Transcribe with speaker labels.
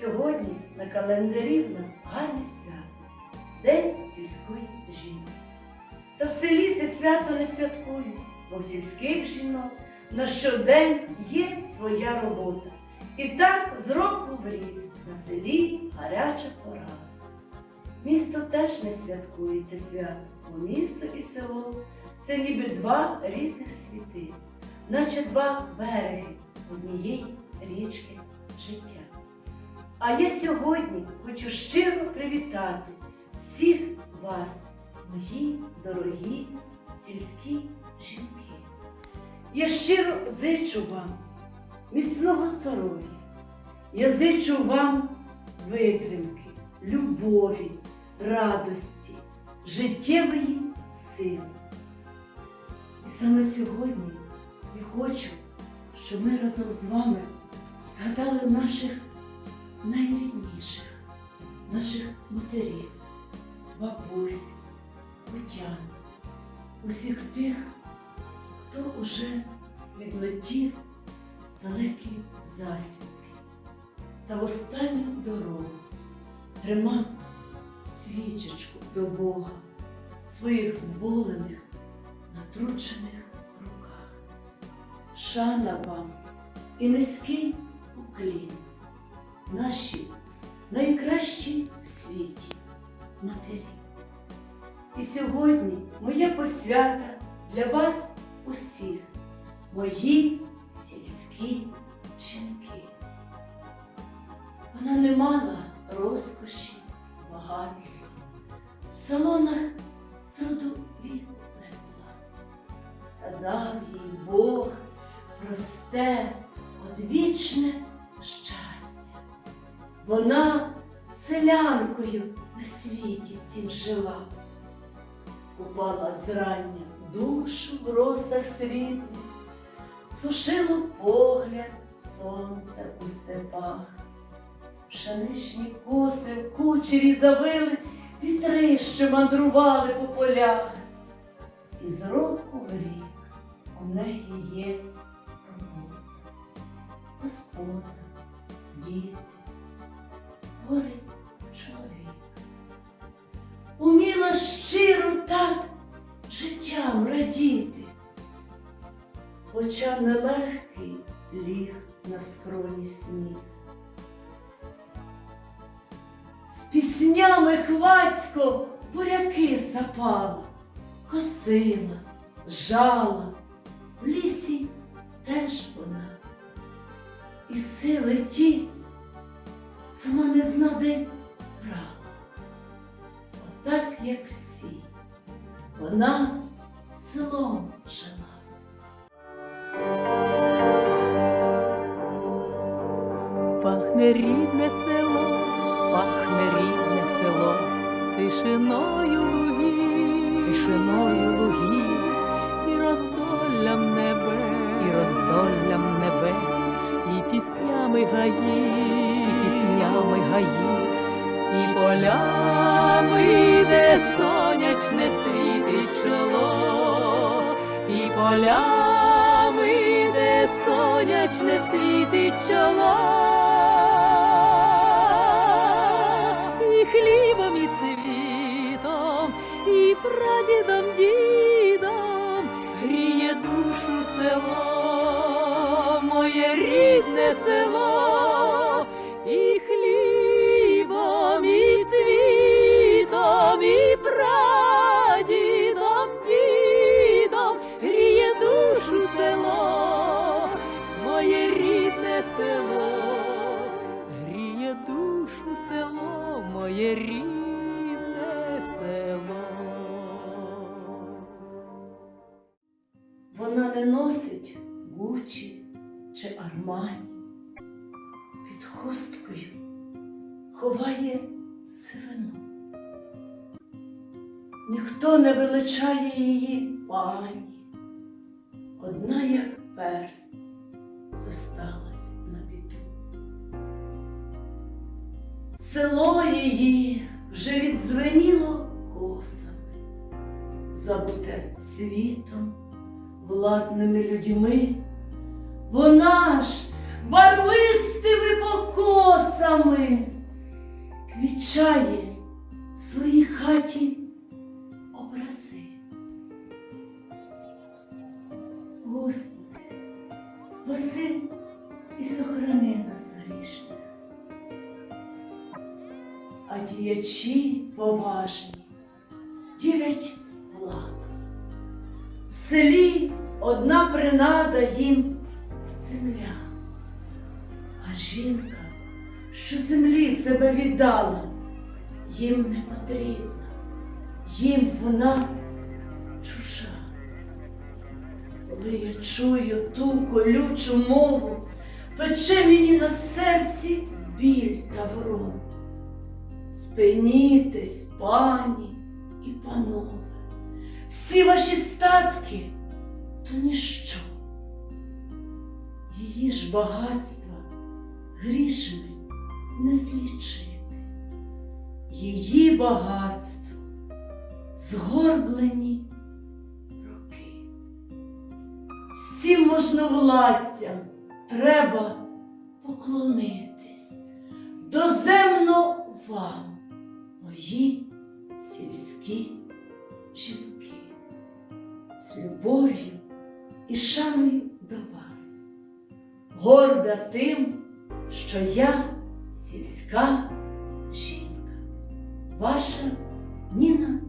Speaker 1: Сьогодні на календарі в нас гарне свято День сільської жінки. Та в селі це свято не святкують, бо в сільських жінок на щодень є своя робота. І так з року в рік на селі гаряча пора. Місто теж не святкує це свято, бо місто і село це ніби два різних світи, наче два береги однієї річки життя. А я сьогодні хочу щиро привітати всіх вас, мої дорогі сільські жінки. Я щиро зичу вам міцного здоров'я. Я зичу вам витримки, любові, радості, життєвої сили. І саме сьогодні я хочу, щоб ми разом з вами згадали наших найрідніших, наших матерів, бабусь, котян, усіх тих, хто уже відлетів далекі засвідки та в останню дорогу тримав свічечку до Бога своїх зболених, натручених руках. Шана вам і низький уклін, наші найкращі в світі матері. І сьогодні моя посвята для вас усіх, мої сільські жінки. Вона не мала розкоші, багатства. В салонах від Вона селянкою на світі цім жила, купала зрання душу в росах світлих, сушило погляд сонце у степах. Пшеничні коси в кучері завили вітри, що мандрували по полях. І з року в рік у неї є робота, господа, діти, горе чоловік. Уміла щиро так життям радіти, хоча нелегкий ліг на скроні сніг. З піснями хвацько буряки сапала, косила, жала, в лісі теж вона. І сили ті сама не зна, де брала. Отак, як всі, вона селом жила.
Speaker 2: Пахне рідне село, пахне рідне село, тишиною лугів, тишиною лугів, і роздоллям небес, і роздоллям небес, піснями гаї, і піснями гаї, і полями, де сонячне світить чоло, і полями, де сонячне світить чоло, рідне село, і хлібом, і цвітом, і прадідом, дідом гріє душу село, моє рідне село, гріє душу село, моє рідне село.
Speaker 1: Вона не носить Гучі чи Армані. Під хусткою ховає сивину. Ніхто не величає її пані. Одна, як перст, зосталась на біду. Село її вже відзвеніло косами, забуте світом, владними людьми. Вона ж барвистими покосами квічає в своїй хаті образи. Господи, спаси і сохрани нас грішних. А діячі поважні ділять владу. В селі одна принада їм земля, а жінка, що землі себе віддала, їм не потрібна, їм вона чужа. Коли я чую ту колючу мову, пече мені на серці біль та ворог. Спинітесь, пані і панове, всі ваші статки то ніщо. Її ж багатства грішми не злічити, її багатство згорблені роки. Всім можновладцям треба поклонитись. Доземно вам, мої сільські жінки, з любов'ю і шаною до вас, горда тим, що я сільська жінка, ваша Ніна